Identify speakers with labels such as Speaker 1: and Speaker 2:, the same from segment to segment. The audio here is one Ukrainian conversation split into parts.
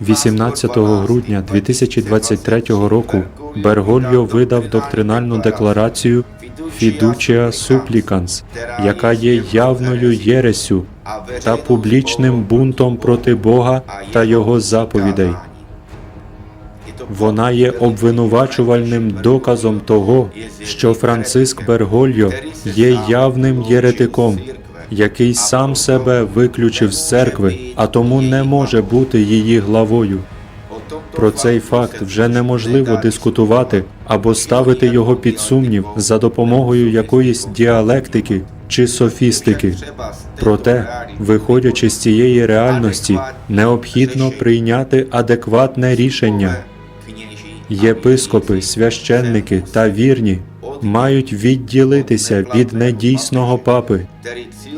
Speaker 1: 18 грудня 2023 року Бергольо видав доктринальну декларацію Fiducia Supplicans, яка є явною єресю та публічним бунтом проти Бога та Його заповідей. Вона є обвинувачувальним доказом того, що Франциск Бергольо є явним єретиком, який сам себе виключив з церкви, а тому не може бути її главою. Про цей факт вже неможливо дискутувати або ставити його під сумнів за допомогою якоїсь діалектики чи софістики. Проте, виходячи з цієї реальності, необхідно прийняти адекватне рішення. Єпископи, священники та вірні мають відділитися від недійсного папи,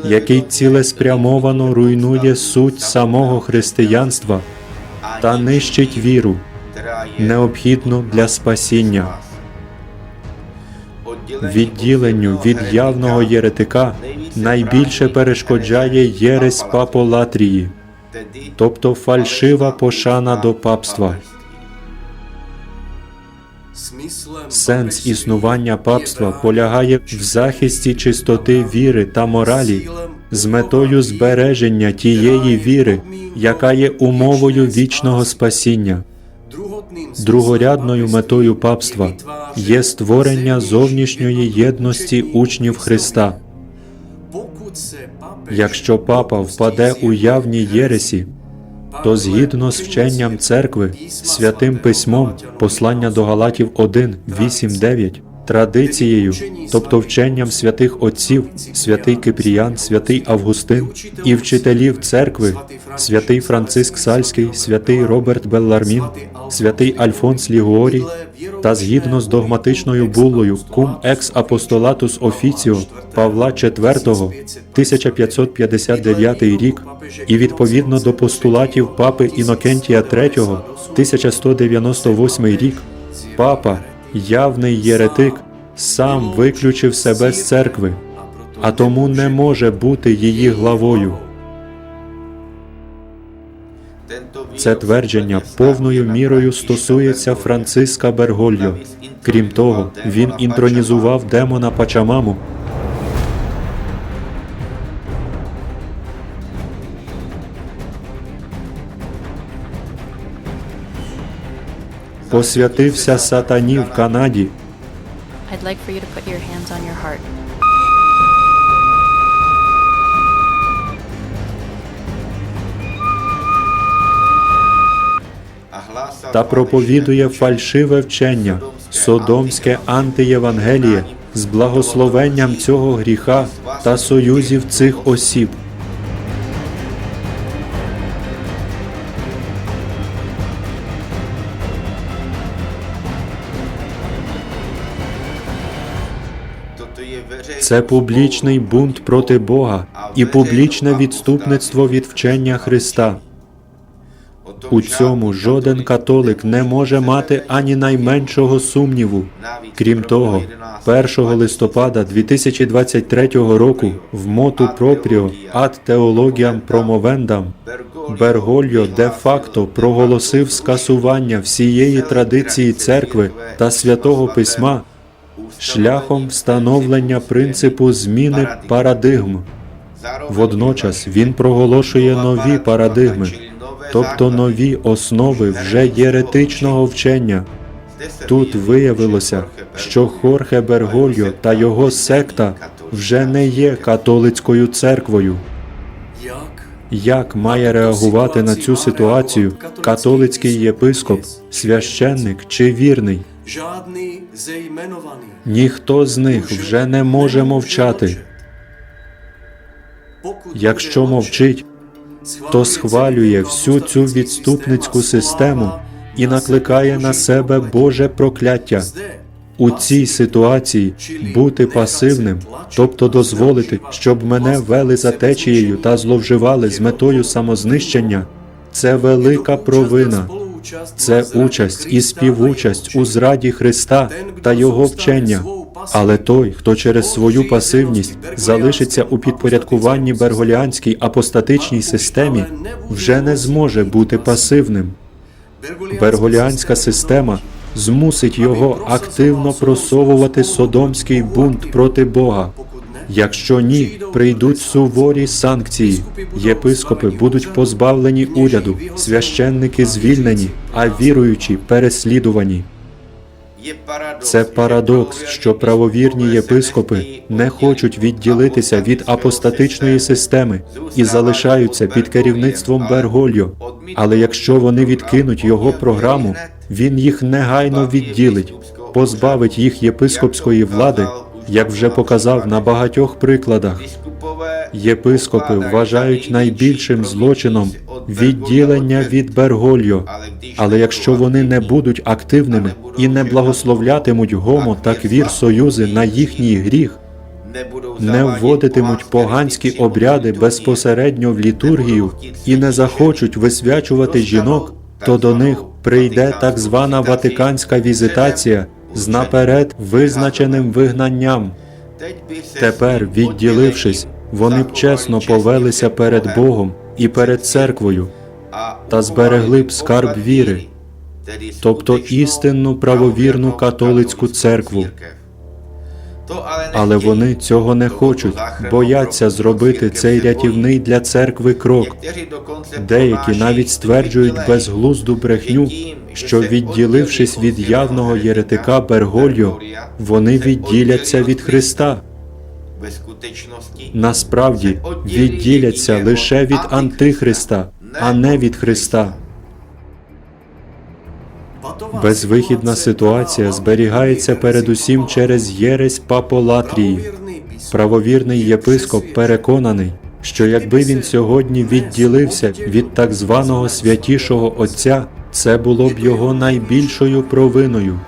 Speaker 1: який цілеспрямовано руйнує суть самого християнства та нищить віру, необхідну для спасіння. Відділенню від явного єретика найбільше перешкоджає єресь паполатрії, тобто фальшива пошана до папства. Сенс існування папства полягає в захисті чистоти віри та моралі з метою збереження тієї віри, яка є умовою вічного спасіння. Другорядною метою папства є створення зовнішньої єдності учнів Христа. Якщо папа впаде у явні єресі, то згідно з вченням церкви, святим письмом, послання до Галатів 1, 8, 9, традицією, тобто вченням святих отців, святий Кипріян, святий Августин і вчителів церкви, святий Франциск. Сальський, святий Роберт Беллармін, святий Альфонс Лігуорій, та згідно з догматичною буллою Cum ex apostolatus officio Павла IV, 1559 рік, і відповідно до постулатів папи Інокентія III, 1198 рік, папа, явний єретик, сам виключив себе з церкви, а тому не може бути її главою. Це твердження повною мірою стосується Франциска Бергольо. Крім того, він інтронізував демона Пачамаму. Посвятився сатані в Канаді.
Speaker 2: I'd like for you to put your hands on your heart.
Speaker 1: та проповідує фальшиве вчення, содомське антиєвангеліє з благословенням цього гріха та союзів цих осіб. Це публічний бунт проти Бога і публічне відступництво від вчення Христа. У цьому жоден католик не може мати ані найменшого сумніву. Крім того, 1 листопада 2023 року в моту пропріо ад теологіам промовендам Бергольо де-факто проголосив скасування всієї традиції церкви та святого письма шляхом встановлення принципу зміни парадигм. Водночас він проголошує нові парадигми, тобто нові основи вже єретичного вчення. Тут виявилося, що Хорхе Бергольо та його секта вже не є католицькою церквою. Як має реагувати на цю ситуацію католицький єпископ, священник чи вірний?
Speaker 3: Žádný ze.
Speaker 1: Ніхто з них вже не може мовчати. Якщо мовчить, то схвалює всю цю відступницьку систему і накликає на себе Боже прокляття. У цій ситуації бути пасивним, тобто дозволити, щоб мене вели за течією та зловживали з метою самознищення, це велика провина. Це участь і співучасть у зраді Христа та Його вчення. Але той, хто через свою пасивність залишиться у підпорядкуванні берголіанській апостатичній системі, вже не зможе бути пасивним. Берголіанська система змусить його активно просовувати содомський бунт проти Бога. Якщо ні, прийдуть суворі санкції. Єпископи будуть позбавлені уряду, священники звільнені, а віруючі переслідувані. Це парадокс, що правовірні єпископи не хочуть відділитися від апостатичної системи і залишаються під керівництвом Бергольо. Але якщо вони відкинуть його програму, він їх негайно відділить, позбавить їх єпископської влади, як вже показав на багатьох прикладах. Єпископи вважають найбільшим злочином відділення від Бергольо. Але якщо вони не будуть активними і не благословлятимуть гомо та квір союзи на їхній гріх, не вводитимуть поганські обряди безпосередньо в літургію і не захочуть висвячувати жінок, то до них прийде так звана Ватиканська візитація з наперед визначеним вигнанням. Тепер, відділившись, вони б чесно повелися перед Богом і перед церквою та зберегли б скарб віри, тобто істинну правовірну католицьку церкву. Але вони цього не хочуть, бояться зробити цей рятівний для церкви крок. Деякі навіть стверджують безглузду брехню, що відділившись від явного єретика Бергольо, вони відділяться від Христа. Насправді відділяться лише від Антихриста, а не від Христа. Безвихідна ситуація зберігається передусім через єресь паполатрії. Правовірний єпископ переконаний, що якби він сьогодні відділився від так званого святішого Отця, це було б його найбільшою провиною.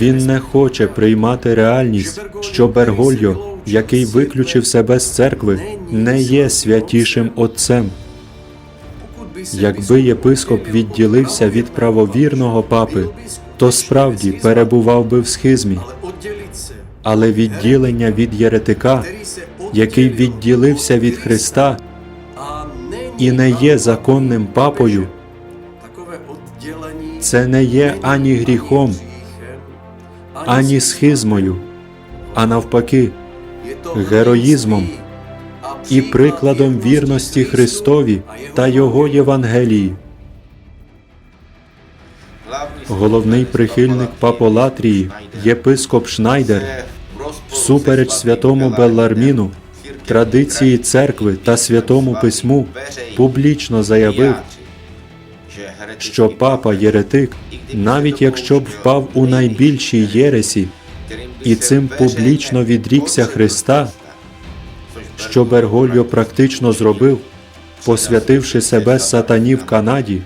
Speaker 1: Він не хоче приймати реальність, що Бергольо, який виключив себе з церкви, не є святішим отцем. Якби єпископ відділився від правовірного папи, то справді перебував би в схизмі. Але відділення від єретика, який відділився від Христа і не є законним папою, це не є ані гріхом, ані схизмою, а навпаки, героїзмом і прикладом вірності Христові та Його Євангелії. Головний прихильник паполатрії, єпископ Шнайдер, всупереч святому Белларміну, традиції церкви та святому письму, публічно заявив, що папа єретик, навіть якщо б впав у найбільшій єресі, і цим публічно відрікся Христа, що Бергольо практично зробив, посвятивши себе сатані в Канаді,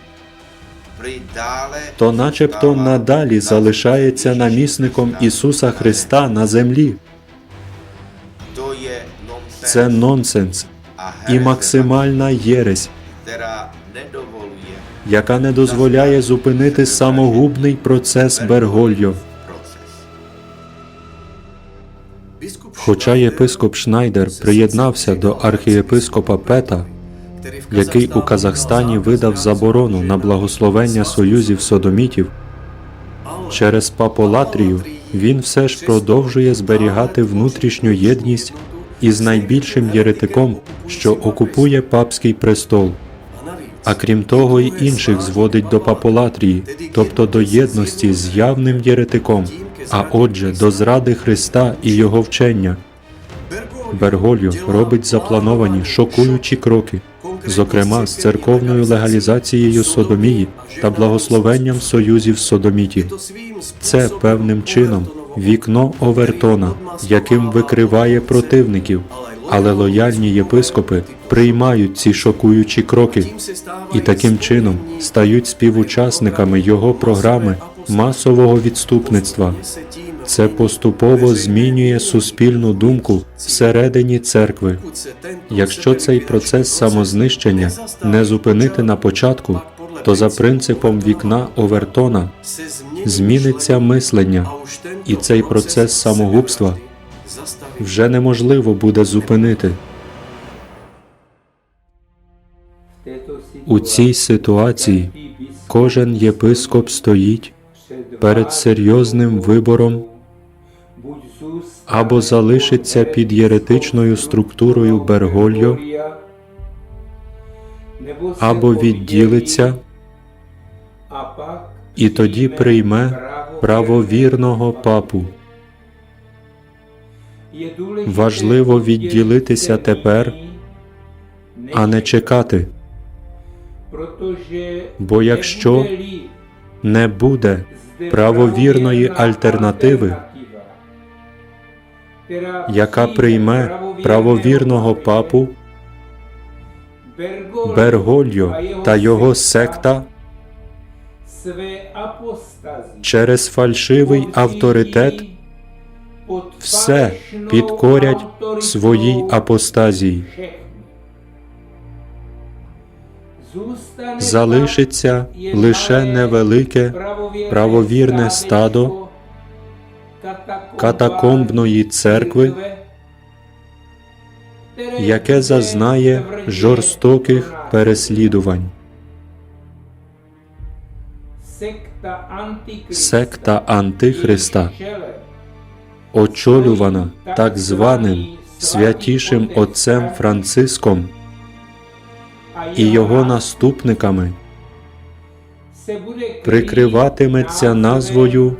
Speaker 1: то начебто надалі залишається намісником Ісуса Христа на землі. Це нонсенс. і максимальна єресь, яка не дозволяє зупинити самогубний процес Бергольо. Хоча єпископ Шнайдер приєднався до архієпископа Пета, який у Казахстані видав заборону на благословення союзів содомітів, через паполатрію він все ж продовжує зберігати внутрішню єдність із найбільшим єретиком, що окупує папський престол. А крім того, й інших зводить до паполатрії, тобто до єдності з явним єретиком, а отже, до зради Христа і його вчення. Бергольо робить заплановані шокуючі кроки, зокрема з церковною легалізацією содомії та благословенням союзів содомітів. Це певним чином вікно Овертона, яким викриває противників, але лояльні єпископи приймають ці шокуючі кроки і таким чином стають співучасниками його програми масового відступництва. Це поступово змінює суспільну думку всередині церкви. Якщо цей процес самознищення не зупинити на початку, то за принципом вікна Овертона зміниться мислення, і цей процес самогубства вже неможливо буде зупинити. У цій ситуації кожен єпископ стоїть перед серйозним вибором або залишиться під єретичною структурою Бергольо, або відділиться і тоді прийме правовірного папу. Важливо відділитися тепер, а не чекати. Бо якщо не буде правовірної альтернативи, яка прийме правовірного папу, Бергольо та його секта через фальшивий авторитет все підкорять своїй апостазії. Залишиться лише невелике правовірне стадо катакомбної церкви, яке зазнає жорстоких переслідувань. Секта Антихриста, очолювана так званим святішим отцем Франциском і його наступниками, прикриватиметься назвою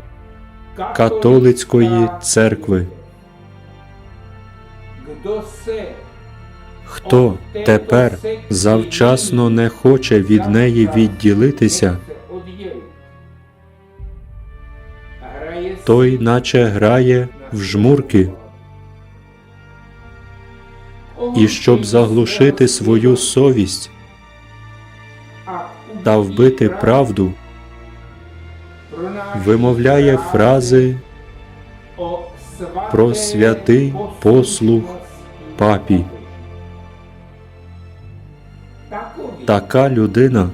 Speaker 1: католицької церкви. Хто тепер завчасно не хоче від неї відділитися, той наче грає в жмурки. І щоб заглушити свою совість та вбити правду, вимовляє фрази про святий послух папі. Така людина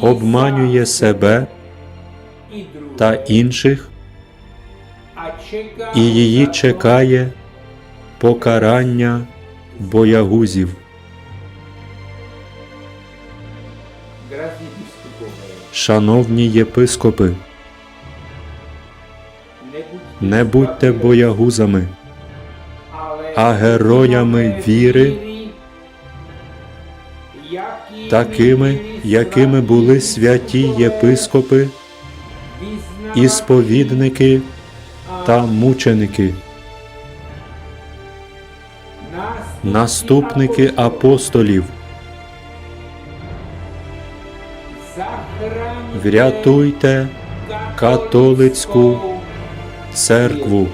Speaker 1: обманює себе та інших, і її чекає покарання боягузів. Шановні єпископи, не будьте боягузами, а героями віри, такими, якими були святі єпископи, і сповідники та мученики, наступники апостолів. Врятуйте католицьку церкву.